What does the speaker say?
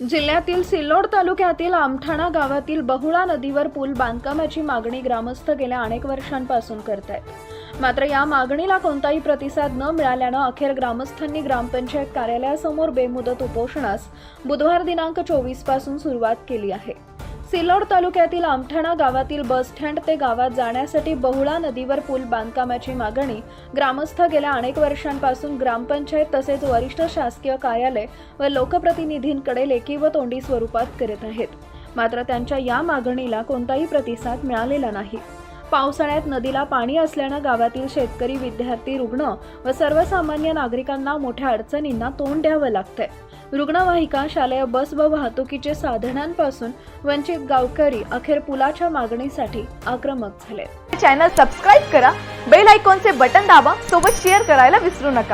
जिल्ह्यातील सिल्लोड तालुक्यातील आमठाणा गावातील बहुळा नदीवर पूल बांधकामाची मागणी ग्रामस्थ गेल्या अनेक वर्षांपासून करत आहेत मात्र या मागणीला कोणताही प्रतिसाद न मिळाल्यानं अखेर ग्रामस्थांनी ग्रामपंचायत कार्यालयासमोर बेमुदत उपोषणास बुधवार दिनांक चोवीसपासून सुरुवात केली आहे. सिल्लोड तालुक्यातील आमठाणा गावातील बस स्टँड ते गावात जाण्यासाठी बहुळा नदीवर पूल बांधकामाची मागणी. ग्रामस्थ गेल्या अनेक वर्षांपासून ग्रामपंचायत तसेच वरिष्ठ शासकीय कार्यालय व लोकप्रतिनिधींकडे लेखी व तोंडी स्वरूपात करत आहेत. मात्र त्यांच्या या मागणीला कोणताही प्रतिसाद मिळालेला नाही. पावसाळ्यात नदीला पाणी असल्यानं गावातील शेतकरी विद्यार्थी रुग्ण व सर्वसामान्य नागरिकांना मोठ्या अडचणींना तोंड द्यावं लागतंय. रुग्णवाहिका शालेय बस व वाहतुकीचे साधनांपासून वंचित गावकरी अखेर पुलाच्या मागणीसाठी आक्रमक झाले चॅनल सबस्क्राईब करा बेल आयकॉनचे बटन दाबा सोबत शेअर करायला विसरू नका.